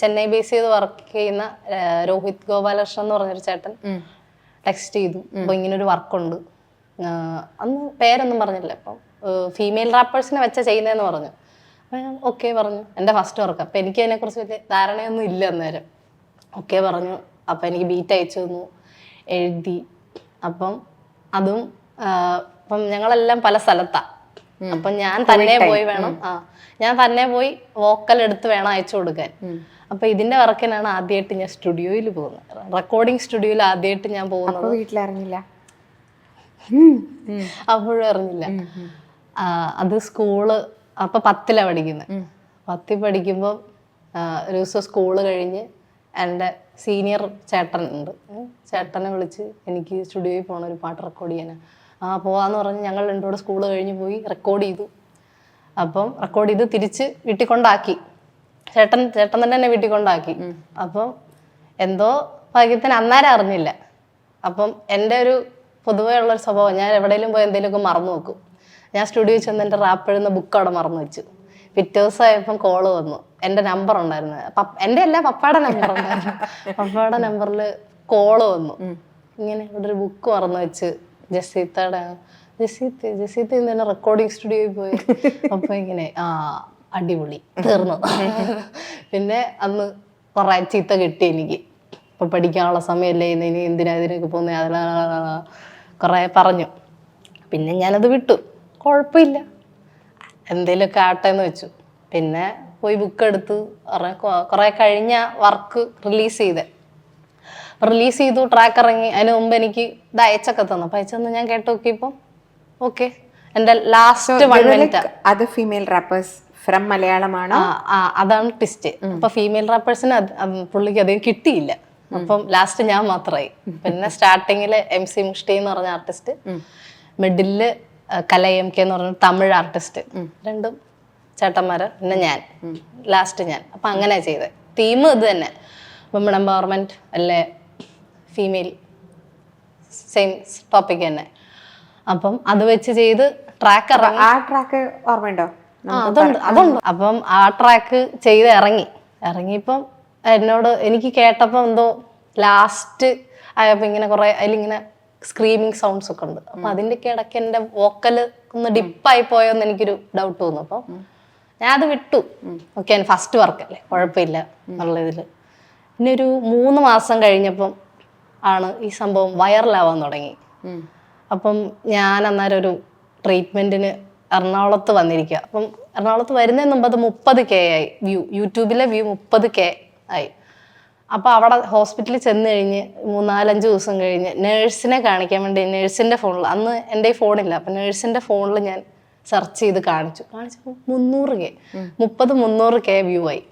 Chennai base ചെയ്ത് work ചെയ്യുന്ന രോഹിത് ഗോപാലകൃഷ്ണൻ എന്ന് പറഞ്ഞൊരു ചേട്ടൻ ടെക്സ്റ്റ് ചെയ്തു. അപ്പൊ ഇങ്ങനെ ഒരു വർക്കുണ്ട് അന്ന് പേരൊന്നും പറഞ്ഞില്ല. അപ്പം ഫീമെയിൽ റാപ്പേഴ്സിനെ വെച്ച ചെയ്യുന്നതെന്ന് പറഞ്ഞു. ഓക്കെ പറഞ്ഞു. എന്റെ ഫസ്റ്റ് വർക്ക് അപ്പൊ എനിക്ക് അതിനെക്കുറിച്ച് വലിയ ധാരണയൊന്നും ഇല്ല അന്നേരം. ഓക്കെ പറഞ്ഞു. അപ്പൊ എനിക്ക് ബീറ്റ് അയച്ചു തന്നു. എഴുതി. അപ്പം അതും അപ്പം ഞങ്ങളെല്ലാം പല സ്ഥലത്താ. അപ്പം ഞാൻ തന്നെ പോയി വേണം. ആ ഞാൻ തന്നെ പോയി വോക്കൽ എടുത്ത് വേണം അയച്ചു കൊടുക്കാൻ. അപ്പൊ ഇതിന്റെ വർക്കിനാണ് ആദ്യമായിട്ട് ഞാൻ സ്റ്റുഡിയോയിൽ പോകുന്നത്. റെക്കോർഡിംഗ് സ്റ്റുഡിയോയിൽ ആദ്യമായിട്ട് ഞാൻ പോകുന്നത് വീട്ടിലറിഞ്ഞില്ല അപ്പോഴും അറിഞ്ഞില്ല അത് സ്കൂൾ അപ്പൊ പത്തിലാ പഠിക്കുന്നത് പത്തിൽ പഠിക്കുമ്പോൾ ഒരു ദിവസം സ്കൂൾ കഴിഞ്ഞ് എന്റെ സീനിയർ ചേട്ടൻ ഉണ്ട്. ചേട്ടനെ വിളിച്ച് എനിക്ക് സ്റ്റുഡിയോയിൽ പോകണം ഒരു പാട്ട് റെക്കോർഡ് ചെയ്യാനാ. ആ പോവാന്ന് പറഞ്ഞ് ഞങ്ങൾ രണ്ടുകൂടെ സ്കൂൾ കഴിഞ്ഞ് പോയി റെക്കോർഡ് ചെയ്തു. അപ്പം റെക്കോർഡ് ചെയ്ത് തിരിച്ച് വീട്ടിൽ കൊണ്ടാക്കി ചേട്ടൻ ചേട്ടൻ തന്നെ എന്നെ വീട്ടിൽ കൊണ്ടാക്കി അപ്പം എന്തോ ഭാഗ്യത്തിന് അന്നേരം അറിഞ്ഞില്ല. അപ്പം എന്റെ ഒരു പൊതുവേ ഉള്ള ഒരു സ്വഭാവം ഞാൻ എവിടെയെങ്കിലും പോയി എന്തെങ്കിലുമൊക്കെ മറന്നു വെക്കും. ഞാൻ സ്റ്റുഡിയോ ചെന്ന് എന്റെ റാപ്പ് എഴുതുന്ന ബുക്ക് അവിടെ മറന്നു വെച്ചു. പിറ്റേ ദിവസമായപ്പം കോൾ വന്നു. എന്റെ നമ്പർ ഉണ്ടായിരുന്നു. എന്റെ അല്ല പപ്പയുടെ നമ്പർ ഉണ്ടായിരുന്നു. പപ്പയുടെ നമ്പറിൽ കോൾ വന്നു. ഇങ്ങനെ ഇവിടെ ഒരു ബുക്ക് മറന്നു വെച്ച്. ജസീത്തയുടെ ജസീത്ത് ജസീത്ത് തന്നെ റെക്കോർഡിംഗ് സ്റ്റുഡിയോയിൽ പോയി. അപ്പൊ ഇങ്ങനെ ആ അടിപൊളി. തീർന്നു. പിന്നെ അന്ന് കുറെ ചീത്ത കിട്ടി എനിക്ക്. ഇപ്പൊ പഠിക്കാനുള്ള സമയമല്ലേ ഇന്ന് ഇനി എന്തിനാ ഇതിനൊക്കെ പോകുന്നത് അതിലാ കുറെ പറഞ്ഞു. പിന്നെ ഞാനത് വിട്ടു. കുഴപ്പമില്ല എന്തേലുമൊക്കെ ആട്ടെ എന്ന് വെച്ചു. പിന്നെ പോയി ബുക്ക് എടുത്ത് കുറെ കഴിഞ്ഞ വർക്ക് റിലീസ് ചെയ്തേ. റിലീസ് ചെയ്തു ട്രാക്ക് ഇറങ്ങി. അതിന് മുമ്പ് എനിക്ക് ഇത് അയച്ചൊക്കെ തന്നു. അപ്പൊ അയച്ചു തന്നു ഞാൻ കേട്ട് നോക്കിയപ്പോൾ ഓക്കെ എന്റെ ലാസ്റ്റ് വൺ മിനിറ്റ് അത് ഫീമെയിൽ റാപ്പേഴ്സ് ഫ്രം മലയാളമാണ് അതാണ് ട്വിസ്റ്റ് അപ്പൊ ഫീമെയിൽ റാപ്പേഴ്സിന് പുള്ളിക്ക് അധികം കിട്ടിയില്ല. അപ്പം ലാസ്റ്റ് ഞാൻ മാത്രമായി പിന്നെ സ്റ്റാർട്ടിങ്ങിൽ എം സി മുഷ്ടി എന്ന് പറഞ്ഞ artist middle Kala M K എന്ന് പറഞ്ഞ തമിഴ് ആർട്ടിസ്റ്റ് രണ്ടും ചേട്ടന്മാര് പിന്നെ ഞാൻ. ലാസ്റ്റ് ഞാൻ. അപ്പൊ അങ്ങനെ ചെയ്തത്. തീം ഇത് തന്നെ. വുമൺ എംപവർമെന്റ് അല്ലെ? ഫീമെയിൽ സെയിം ടോപ്പിക് തന്നെ. അപ്പം അത് വെച്ച് ചെയ്ത് ട്രാക്ക് ആ ട്രാക്ക് ഓർമ്മയുണ്ടോ? അതുണ്ട് അതുണ്ട്. അപ്പം ആ ട്രാക്ക് ചെയ്ത് ഇറങ്ങി. ഇറങ്ങിയപ്പം എന്നോട് എനിക്ക് കേട്ടപ്പോൾ എന്തോ ലാസ്റ്റ് ആയപ്പോൾ ഇങ്ങനെ കുറെ അതിലിങ്ങനെ സ്ക്രീമിങ് സൗണ്ട്സ് ഒക്കെ ഉണ്ട്. അപ്പൊ അതിന്റെ ഇടയ്ക്ക് എന്റെ വോക്കൽ ഒന്ന് ഡിപ്പായി പോയോന്ന് എനിക്കൊരു ഡൗട്ട് തോന്നു അപ്പം ഞാൻ അത് വിട്ടു. ഓക്കെ ഫസ്റ്റ് വർക്ക് അല്ലേ? കുഴപ്പമില്ല എന്നുള്ള ഇതിൽ. പിന്നെ ഒരു മൂന്ന് മാസം കഴിഞ്ഞപ്പം ആണ് ഈ സംഭവം വൈറലാവാൻ തുടങ്ങി. അപ്പം ഞാൻ അന്നേരം ഒരു ട്രീറ്റ്മെന്റിന് എറണാകുളത്ത് വന്നിരിക്കുക അപ്പം എറണാകുളത്ത് വരുന്നതിന് മുമ്പ് അത് മുപ്പത് കെ ആയി. വ്യൂ യൂട്യൂബിലെ വ്യൂ മുപ്പത് കെ ആയി. അപ്പൊ അവിടെ ഹോസ്പിറ്റലിൽ ചെന്ന് കഴിഞ്ഞ് മൂന്നാലഞ്ച് ദിവസം കഴിഞ്ഞ് നേഴ്സിനെ കാണിക്കാൻ വേണ്ടി നേഴ്സിന്റെ ഫോണിൽ അന്ന് എന്റെ ഈ ഫോണില്ല. അപ്പൊ നേഴ്സിന്റെ ഫോണിൽ ഞാൻ സെർച്ച് ചെയ്ത് കാണിച്ചു. കാണിച്ചപ്പോൾ മുന്നൂറ് കെ മുപ്പത് മുന്നൂറ് കെ വ്യൂ ആയി.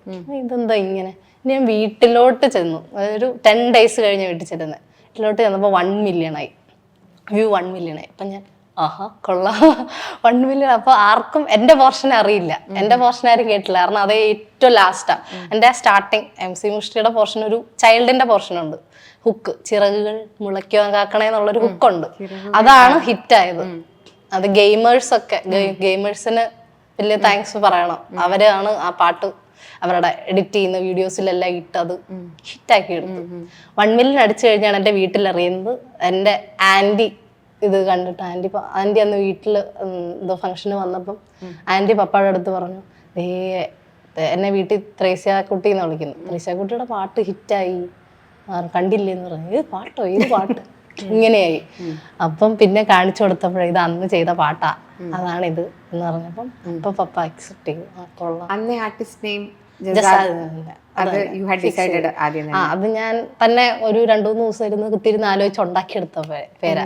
ഇതെന്താ ഇങ്ങനെ? ഞാൻ വീട്ടിലോട്ട് ചെന്നു. ഒരു ടെൻ ഡേയ്സ് കഴിഞ്ഞ് വീട്ടിൽ ചെല്ലുന്നത് വീട്ടിലോട്ട് ചെന്നപ്പോൾ വൺ മില്യൺ ആയി. വ്യൂ വൺ മില്യൺ ആയി. അപ്പം ഞാൻ ആഹാ കൊള്ളാം. വൺ മില്യൺ അപ്പോൾ ആർക്കും എന്റെ പോർഷൻ അറിയില്ല. എന്റെ പോർഷൻ ആരും കേട്ടില്ല. കാരണം അത് ഏറ്റവും ലാസ്റ്റാണ് എന്റെ സ്റ്റാർട്ടിങ് എം സി മുഷ്ടിയുടെ പോർഷൻ ഒരു ചൈൽഡിന്റെ പോർഷനുണ്ട് ഹുക്ക് ചിറകുകൾ മുളയ്ക്കോ കാക്കണേ എന്നുള്ളൊരു ഹുക്കുണ്ട് അതാണ് ഹിറ്റായത് അത് ഗെയിമേഴ്സ് ഒക്കെ ഗെയിമേഴ്സിന് വലിയ താങ്ക്സ് പറയണം. അവരാണ് ആ പാട്ട് അവരുടെ എഡിറ്റ് ചെയ്യുന്ന വീഡിയോസിലെല്ലാം ഇട്ടത് ഹിറ്റാക്കി എടുത്തു. വൺ മില്യൺ അടിച്ചു കഴിഞ്ഞാണ് എന്റെ വീട്ടിൽ അറിയുന്നത് എന്റെ ആന്റി ഇത് കണ്ടിട്ട് ആന്റി ആന്റി അന്ന് വീട്ടിൽ എന്തോ ഫംഗ്ഷന് വന്നപ്പം ആന്റി പപ്പയുടെ അടുത്ത് പറഞ്ഞു ദേ എന്നെ വീട്ടിൽ ത്രേസ്യാക്കുട്ടി എന്ന് വിളിക്കുന്നു. ത്രേസ്യാക്കുട്ടിയുടെ പാട്ട് ഹിറ്റായി കണ്ടില്ലേ എന്ന് പറഞ്ഞു. ഏത് പാട്ടോ? ഏത് പാട്ട്? ഇങ്ങനെയായി. അപ്പം പിന്നെ കാണിച്ചു കൊടുത്തപ്പോഴേ ഇത് അന്ന് ചെയ്ത പാട്ടാ. അതാണ് ഇത് എന്ന് പറഞ്ഞപ്പം അപ്പൊ പപ്പ അക്സെപ്റ്റ് ചെയ്തു. അന്നേ ആർട്ടിസ്റ്റ് നെയിം. അത് ഞാൻ തന്നെ ഒരു രണ്ടു മൂന്ന് ദിവസം ഇരുന്ന് കുത്തിരുന്ന് ആലോചിച്ച് ഉണ്ടാക്കിയെടുത്ത പേരാ.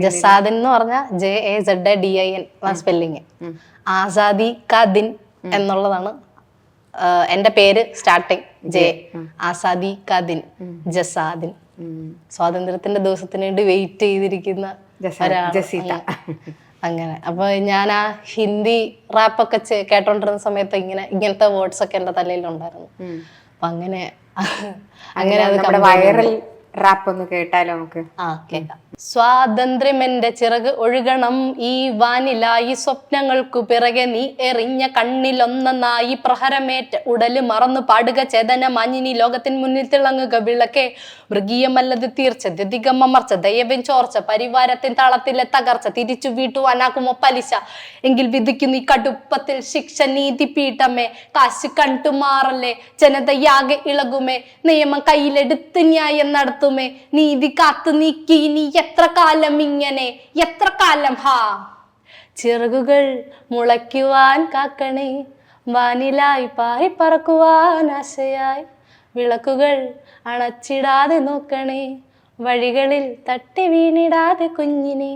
ജസാദിൻ എന്ന് പറഞ്ഞ J A Z D I N spelling Azadi കദിൻ എന്നുള്ളതാണ് എന്റെ പേര് സ്റ്റാർട്ടിങ് ജെ ആസാദി കദിൻ ദിൻ ജസാദിൻ. സ്വാതന്ത്ര്യത്തിന്റെ ദിവസത്തിന് വേണ്ടി വെയിറ്റ് ചെയ്തിരിക്കുന്ന. അങ്ങനെ. അപ്പൊ ഞാൻ ആ ഹിന്ദി റാപ്പൊക്കെ കേട്ടോണ്ടിരുന്ന സമയത്ത് ഇങ്ങനെ ഇങ്ങനത്തെ വേർഡ്സ് ഒക്കെ എന്റെ തലയിൽ ഉണ്ടായിരുന്നു. അപ്പൊ അങ്ങനെ അങ്ങനെ അത് വൈറൽ റാപ്പ് ഒന്ന് കേട്ടാലോ നമുക്ക്? ആ കേക്കാം. സ്വാതന്ത്ര്യമെന്റെ ചിറക് ഒഴുകണം ഈ വാനിലായി സ്വപ്നങ്ങൾക്കു പിറകെ നീ എറിഞ്ഞ കണ്ണിലൊന്നായി പ്രഹരമേറ്റ ഉടൽ മറന്നു പാടുക ചേതന മാഞ്ഞിനി ലോകത്തിന് മുന്നിൽ തിളങ്ങുക വിളക്കെ. മൃഗീയമല്ലത് തീർച്ച ദ്യതികം അമർച്ച ദയവൻ ചോർച്ച പരിവാരത്തിൻ താളത്തിലെ തകർച്ച തിരിച്ചു വീട്ടുവാനാക്കുമോ പലിശ. എങ്കിൽ വിധിക്കു നീ കടുപ്പത്തിൽ ശിക്ഷ നീതി പീഠമേ കാശ് കണ്ടുമാറല്ലേ ജനതയാകെ ഇളകുമേ. നിയമം കയ്യിലെടുത്ത് ന്യായം നടത്തുമേ? നീതി കാത്തു നീക്കി നീ എത്ര കാലം ഇങ്ങനെ? എത്ര കാലം ഹാ? ചിറകുകൾ മുളയ്ക്കുവാൻ കാക്കണേ. വാനിലായി പാറി പറക്കുവാൻ ആശയായി. വിളക്കുകൾ അണച്ചിടാതെ നോക്കണേ. വഴികളിൽ തട്ടി വീണിടാതെ കുഞ്ഞിനെ.